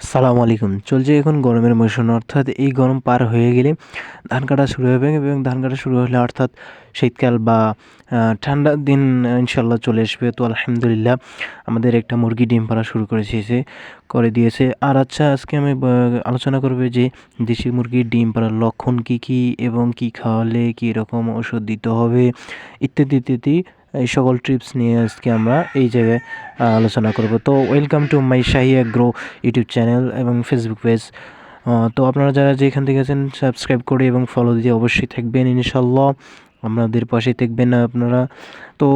সালামু আলাইকুম। চলছে এখন গরমের মৌসুম, অর্থাৎ এই গরম পার হয়ে গেলে ধান কাটা শুরু হবে এবং ধান কাটা শুরু হলে অর্থাৎ শীতকাল বা ঠান্ডার দিন ইনশাল্লাহ চলে আসবে। তো আলহামদুলিল্লাহ আমাদের একটা মুরগি ডিম পাড়া শুরু করেছে করে দিয়েছে। আর আচ্ছা আজকে আমি আলোচনা করবে যে দেশি মুরগির ডিম পাড়ার লক্ষণ কী কী এবং কী খাওয়ালে কী রকম ওষুধ দিতে হবে, ইত্যাদি ইত্যাদি। এই সকল ট্রিপস নিয়ে আজকে আমরা এই জায়গায় আলোচনা করব। তো welcome to my Shahi agro YouTube channel এবং ফেসবুক পেজ তো আপনারা যারা যেখান থেকে আছেন সাবস্ক্রাইব করে এবং ফলো দিয়ে অবশ্যই থাকবেন ইনশাল্লাহ আপনাদের পাশে থাকবেন আপনারা। তো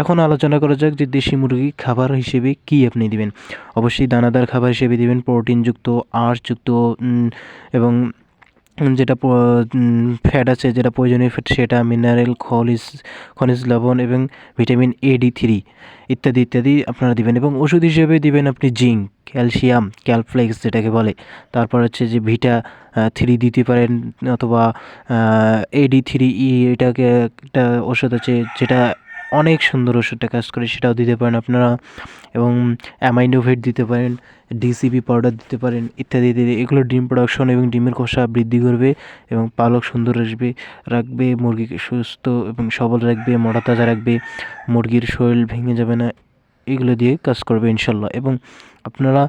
এখন আলোচনা করা যাক যে দেশি মুরগি খাবার হিসেবে কি আপনি দিবেন। অবশ্যই দানাদার খাবার হিসেবে দিবেন প্রোটিনযুক্ত আঁশযুক্ত এবং যেটা ফ্যাট আছে, যেটা প্রয়োজনীয় ফ্যাট সেটা মিনারেল খনিজ খনিজ লবণ এবং ভিটামিন এ ডি থ্রি ইত্যাদি ইত্যাদি আপনারা দিবেন এবং ওষুধ হিসেবে দিবেন আপনি জিঙ্ক, ক্যালসিয়াম, ক্যালফ্লেক্স যেটাকে বলে। তারপর হচ্ছে যে ভিটা থ্রি দিতে পারেন অথবা এডি থ্রি ই এটাকে একটা ওষুধ আছে যেটা অনেক সুন্দর ওষুধটা কাজ করে, সেটাও দিতে পারেন আপনারা। এবং অ্যামাইনোভেট দিতে পারেন ডিসিপি পাউডার দিতে পারেন ইত্যাদি ইত্যাদি। এগুলো ডিম প্রোডাকশন এবং ডিমের খোসা বৃদ্ধি করবে এবং পালক সুন্দর আসবে, রাখবে মুরগিকে সুস্থ এবং সবল রাখবে মোটা তাজা রাখবে, মুরগির শরীর ভেঙে যাবে না। এগুলো দিয়ে কাজ করবে ইনশাল্লাহ। এবং আপনারা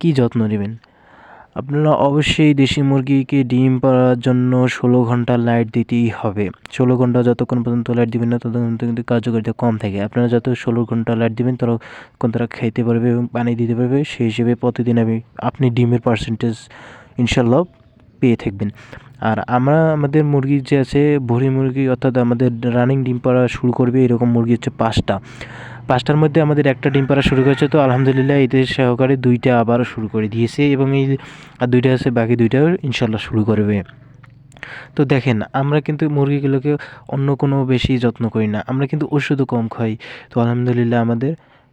কি যত্ন নেবেন? আপনারা অবশ্যই দেশি মুরগিকে ডিম পাড়ার জন্য ষোলো ঘণ্টা লাইট দিতেই হবে। ষোলো ঘণ্টা যতক্ষণ পর্যন্ত লাইট দিবেন না, ততক্ষণ কিন্তু কার্যকারিতা কম থাকে। আপনারা যত ষোলো ঘণ্টা লাইট দিবেন, ততক্ষণ তারা খাইতে পারবে এবং পানি দিতে পারবে। সেই হিসেবে প্রতিদিন আমি, আপনি ডিমের পার্সেন্টেজ ইনশাল্লাহ পেয়ে থাকবেন। আর আমরা, আমাদের মুরগি যে আছে, ভুঁড়ি মুরগি অর্থাৎ আমাদের রানিং ডিম পাড়া শুরু করবে এরকম মুরগি হচ্ছে পাঁচটা। পাঁচটার মধ্যে আমাদের একটা ডিম পাড়া শুরু করেছে তো আলহামদুলিল্লাহ এদের সহকারে দুইটা আবারও শুরু করে দিয়েছে এবং এই আর দুইটা আছে, বাকি দুইটাও ইনশাল্লাহ শুরু করবে। তো দেখেন, আমরা কিন্তু মুরগিগুলোকে অন্য কোনো বেশি যত্ন করি না, আমরা কিন্তু ওষুধও কম খাই। তো আলহামদুলিল্লাহ আমাদের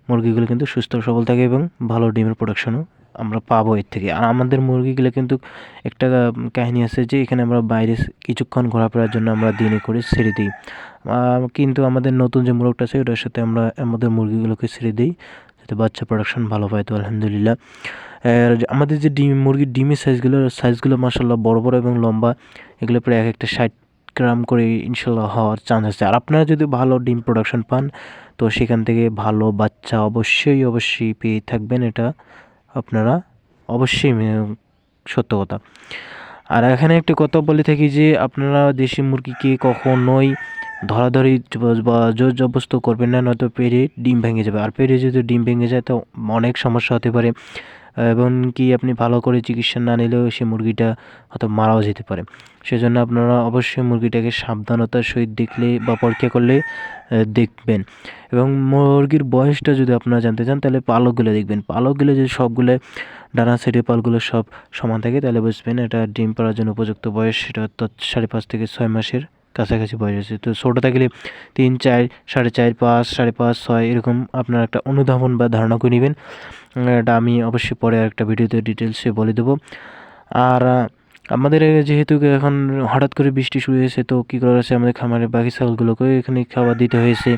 মুরগিগুলো কিন্তু সুস্থ সবল থাকে এবং ভালো ডিমের প্রোডাকশনও আমরা পাবো এর থেকে। আর আমাদের মুরগিগুলো কিন্তু একটা কাহিনী আছে যে এখানে আমরা বাইরে কিছুক্ষণ ঘোরাফেরার জন্য আমরা দিনে করে ছেড়ে দিই। কিন্তু আমাদের নতুন যে মোরগটা আছে ওটার সাথে আমরা আমাদের মুরগিগুলোকে ছেড়ে দিই যাতে বাচ্চা প্রোডাকশন ভালো পায়। তো আলহামদুলিল্লাহ, আর আমাদের যে ডিম, মুরগির ডিমের সাইজগুলো সাইজগুলো মাসাল্লাহ বড় বড় এবং লম্বা, এগুলো প্রায় এক একটা ষাট গ্রাম করে ইনশাল্লাহ হওয়ার চান্স আছে। আর আপনারা যদি ভালো ডিম প্রোডাকশন পান, তো সেখান থেকে ভালো বাচ্চা অবশ্যই অবশ্যই পেয়ে থাকবেন এটা। আপনারা অবশ্যই সত্য কথা। আর এখানে একটি কথা বলে থাকি যে, আপনারা দেশি মুরগিকে কখনোই ধরাধরি বা জোর জবস্ত করবেন না, নয়তো পেরে ডিম ভেঙে যাবে। আর পেরে যদি ডিম ভেঙে যায়, তো অনেক সমস্যা হতে পারে। এবং কি আপনি ভালো করে চিকিৎসা না নিলেও সে মুরগিটা হয়তো মারাও যেতে পারে। সেজন্য আপনারা অবশ্যই মুরগিটাকে সাবধানতার সহিত দেখলে বা পরীক্ষা করলে দেখবেন। এবং মুরগির বয়সটা যদি আপনারা জানতে চান, তাহলে পালকগুলো দেখবেন। পালকগুলো যদি সবগুলো ডানা সাইডে পালগুলো সব সমান থাকে, তাহলে বুঝবেন এটা ডিম পাড়ার জন্য উপযুক্ত বয়স। সেটা অর্থাৎ সাড়ে পাঁচ থেকে ছয় মাসের কাছাকাছি বয়স আছে। তো ছোটো থাকলে তিন, চার, সাড়ে চার, পাঁচ, সাড়ে পাঁচ, ছয় এরকম আপনার একটা অনুধাবন বা ধারণা করে নেবেন। এটা আমি অবশ্যই পরে একটা ভিডিওতে ডিটেলসে বলে দেবো। আর আমাদের যেহেতু এখন হঠাৎ করে বৃষ্টি শুরু হয়েছে, তো কী করা হয়েছে? আমাদের খামারের বাকি ছাগলগুলোকে এখানে খাবার দিতে হয়েছে।